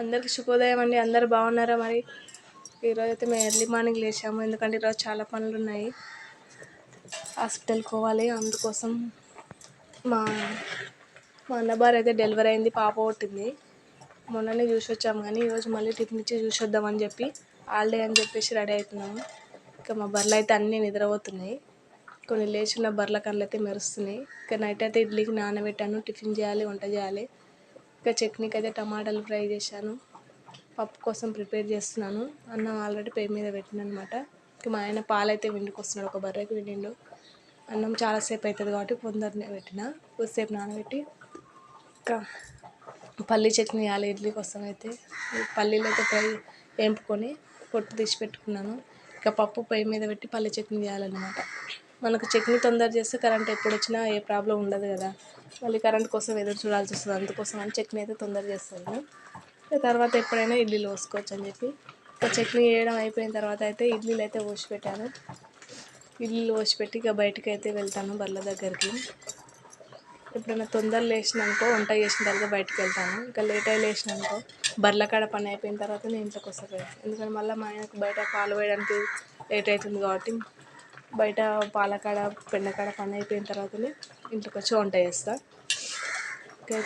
అందరికి శుభోదయం అండి. అందరు బాగున్నారా మరి? ఈరోజు అయితే మేము ఎర్లీ మార్నింగ్ లేచాము. ఎందుకంటే ఈరోజు చాలా పనులు ఉన్నాయి. హాస్పిటల్కి పోవాలి. అందుకోసం మా మా అన్నబారు అయితే డెలివరీ అయింది. పాప పుట్టింది. మొన్ననే చూసి వచ్చాము కానీ ఈరోజు మళ్ళీ టిఫిన్ ఇచ్చి చూసి వద్దామని చెప్పి హాలిడే అని చెప్పేసి రెడీ అవుతున్నాము ఇంకా మా బర్రెలు అయితే అన్నీ నిద్రపోతున్నాయి. కొన్ని లేచిన బర్రెల కళ్ళు అయితే మెరుస్తున్నాయి. ఇంకా నైట్ అయితే ఇడ్లీకి నానబెట్టాను. టిఫిన్ చేయాలి వంట చేయాలి. ఇంకా చట్నీకి అయితే టమాటాలు ఫ్రై చేశాను. పప్పు కోసం ప్రిపేర్ చేస్తున్నాను. అన్నం ఆల్రెడీ పేరు మీద పెట్టిన అనమాట ఇంకా మా ఆయన పాలు అయితే విండుకొస్తున్నాడు ఒక బర్రెకి విండిండు అన్నం చాలాసేపు అవుతుంది కాబట్టి కొందరిని పెట్టిన. కొద్దిసేపు నానబెట్టి ఇంకా పల్లీ చట్నీ వేయాలి ఇడ్లీ కోసం అయితే. పల్లీలు అయితే ఫ్రై వేపుకొని పొట్టు తీసి పెట్టుకున్నాను. ఇంకా పప్పు పొయ్యి మీద పెట్టి పల్లీ చట్నీ చేయాలన్నమాట. మనకు చట్నీ తొందర చేస్తే కరెంట్ ఎప్పుడు వచ్చినా ఏ ప్రాబ్లం ఉండదు కదా. మళ్ళీ కరెంట్ కోసం ఎదురు చూడాల్సి వస్తుంది. అందుకోసం అని చట్నీ అయితే తొందర చేస్తాను. తర్వాత ఎప్పుడైనా ఇడ్లీలు పోసుకోవచ్చు అని చెప్పి. చట్నీ వేయడం అయిపోయిన తర్వాత అయితే ఇడ్లీలు అయితే పోసి పెట్టాను ఇడ్లీలు పోసి పెట్టి ఇక బయటకు అయితే వెళ్తాను బర్ల దగ్గరికి. ఎప్పుడైనా తొందర లేచినానుకో వంట చేసిన తర్వాత బయటకు వెళ్తాను ఇంకా లేట్ అయి లేచినానుకో బర్ల కాడ పని అయిపోయిన తర్వాత నేను ఇంట్లోకి వస్తాను. ఎందుకంటే మళ్ళీ మా ఆయనకు బయట పాలు వేయడానికి లేట్ అవుతుంది కాబట్టి బయట పాలకాడ పెండకాడ పని అయిపోయిన తర్వాతనే ఇంటికి వచ్చి వంట చేస్తాను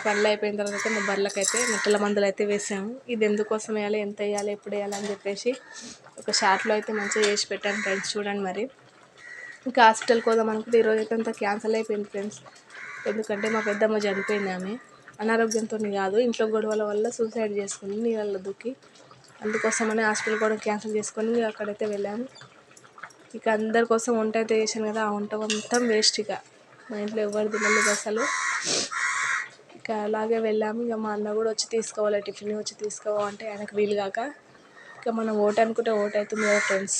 పనులు అయిపోయిన తర్వాత అయితే మా బర్రెలకైతే మెట్టల మందులు అయితే వేసాము. ఇది ఎందుకోసం వేయాలి ఎంత వేయాలి ఎప్పుడు వేయాలి అని చెప్పేసి ఒక షార్ట్లో అయితే మంచిగా చేసి పెట్టాను ఫ్రెండ్స్ చూడండి మరి. ఇంకా హాస్పిటల్కి పోదాం అనుకుంటే ఈరోజు అయితే అంతా క్యాన్సిల్ అయిపోయింది ఫ్రెండ్స్. ఎందుకంటే మా పెద్దమ్మ చనిపోయింది ఆమె. అనారోగ్యంతో కాదు ఇంట్లో గొడవల వల్ల సూసైడ్ చేసుకుంది నీళ్ళల్లో దుక్కి అందుకోసమని హాస్పిటల్ కూడా క్యాన్సిల్ చేసుకొని అక్కడైతే వెళ్ళాము. ఇక అందరి కోసం వంట అయితే చేశాను కదా ఆ వంట మొత్తం వేస్ట్ ఇక. మా ఇంట్లో ఎవరు తినలేదు అసలు. ఇక అలాగే వెళ్ళాము. ఇక మా అన్న కూడా వచ్చి తీసుకోవాలి టిఫిన్ వచ్చి తీసుకోవాలి అంటే ఆయనకు వీలు కాక. ఇక మనం ఓటు అనుకుంటే ఓటు అవుతుంది కదా ఫ్రెండ్స్